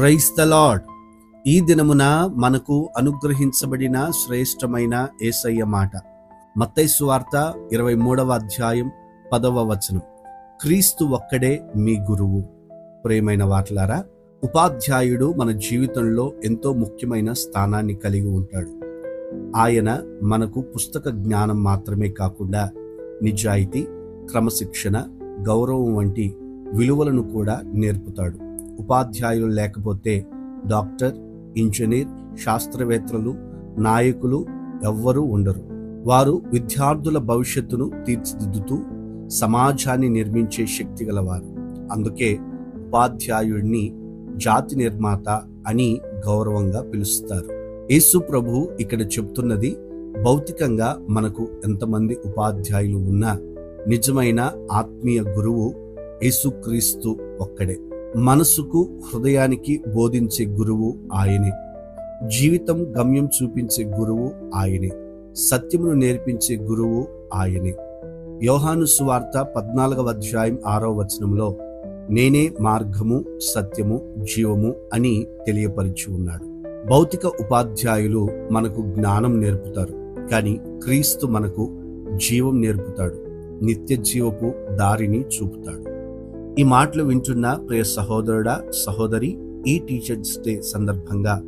Price the lord ఈ దినమున మనకు అనుగ్రహించబడిన శ్రేష్టమైన ఏసయ్య మాట. మత్తైసు వార్త ఇరవై మూడవ అధ్యాయం పదవ వచనం. క్రీస్తు ఒక్కడే మీ గురువు. ప్రేమైన వాట్లారా ఉపాధ్యాయుడు మన జీవితంలో ఎంతో ముఖ్యమైన స్థానాన్ని కలిగి ఉంటాడు. ఆయన మనకు పుస్తక జ్ఞానం మాత్రమే కాకుండా నిజాయితీ క్రమశిక్షణ గౌరవం వంటి విలువలను కూడా నేర్పుతాడు. ఉపాధ్యాయులు లేకపోతే డాక్టర్ ఇంజనీర్ శాస్త్రవేత్తలు నాయకులు ఎవ్వరూ ఉండరు. వారు విద్యార్థుల భవిష్యత్తును తీర్చిదిద్దుతూ సమాజాన్ని నిర్మించే శక్తి గలవారు. అందుకే ఉపాధ్యాయుడిని జాతి నిర్మాత అని గౌరవంగా పిలుస్తారు. యేసు ప్రభు ఇక్కడ చెప్తున్నది భౌతికంగా మనకు ఎంతమంది ఉపాధ్యాయులు ఉన్నా నిజమైన ఆత్మీయ గురువు యేసుక్రీస్తు ఒక్కడే. మనసుకు హృదయానికి బోధించే గురువు ఆయనే. జీవితం గమ్యం చూపించే గురువు ఆయనే. సత్యమును నేర్పించే గురువు ఆయనే. యోహాను సువార్త పద్నాలుగవ అధ్యాయం ఆరవ వచనంలో నేనే మార్గము సత్యము జీవము అని తెలియపరిచి ఉన్నాడు. భౌతిక ఉపాధ్యాయులు మనకు జ్ఞానం నేర్పుతారు కానీ క్రీస్తు మనకు జీవం నేర్పుతాడు నిత్య జీవపు దారిని చూపుతాడు. ఈ మాటలు వింటున్న ప్రియ సహోదరుడా సహోదరి ఈ టీచర్స్ డే సందర్భంగా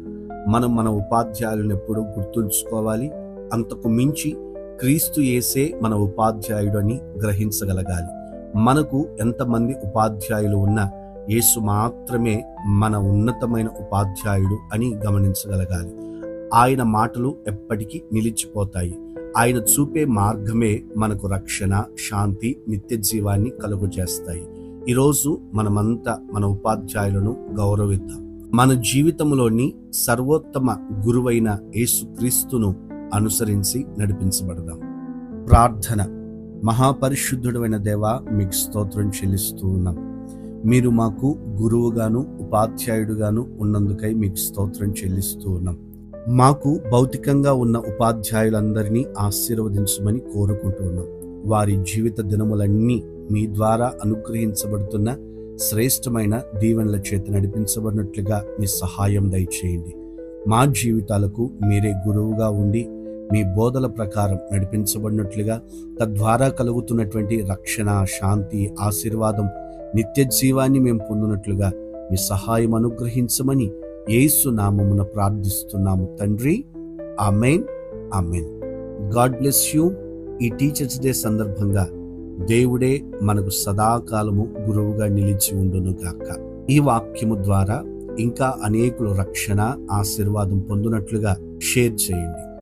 మనం మన ఉపాధ్యాయులను ఎప్పుడూ గుర్తుంచుకోవాలి. అంతకు మించి క్రీస్తు ఏసే మన ఉపాధ్యాయుడు అని గ్రహించగలగాలి. మనకు ఎంతమంది ఉపాధ్యాయులు ఉన్నా యేసు మాత్రమే మన ఉన్నతమైన ఉపాధ్యాయుడు అని గమనించగలగాలి. ఆయన మాటలు ఎప్పటికీ నిలిచిపోతాయి. ఆయన చూపే మార్గమే మనకు రక్షణ శాంతి నిత్య జీవాన్ని కలుగు చేస్తాయి ఈరోజు మనమంతా మన ఉపాధ్యాయులను గౌరవిద్దాం. మన జీవితంలోని సర్వోత్తమ గురువైన యేసుక్రీస్తును అనుసరించి నడిపించబడదాం. ప్రార్థన. మహాపరిశుద్ధుడైన దేవ మీకు స్తోత్రం చెల్లిస్తూ ఉన్నాం. మీరు మాకు గురువుగాను ఉపాధ్యాయుడుగాను ఉన్నందుకై మీకు స్తోత్రం చెల్లిస్తూ ఉన్నాం. మాకు భౌతికంగా ఉన్న ఉపాధ్యాయులందరినీ ఆశీర్వదించమని కోరుకుంటున్నాం వారి జీవిత దినములన్నీ మీ ద్వారా అనుగ్రహించబడుతున్న శ్రేష్టమైన దీవెనల చేత నడిపించబడినట్లుగా మీ సహాయం దయచేయండి. మా జీవితాలకు మీరే గురువుగా ఉండి మీ బోధల ప్రకారం నడిపించబడినట్లుగా తద్వారా కలుగుతున్నటువంటి రక్షణ శాంతి ఆశీర్వాదం నిత్య జీవాన్ని మేము పొందినట్లుగా మీ సహాయం అనుగ్రహించమని యేసు నామమున ప్రార్థిస్తున్నాము తండ్రి. Amen. Amen. God bless you. ఈ టీచర్స్ డే సందర్భంగా దేవుడే మనకు సదాకాలము గురువుగా నిలిచి ఉండును గాక. ఈ వాక్యము ద్వారా ఇంకా అనేకులు రక్షణ ఆశీర్వాదం పొందినట్లుగా షేర్ చేయండి.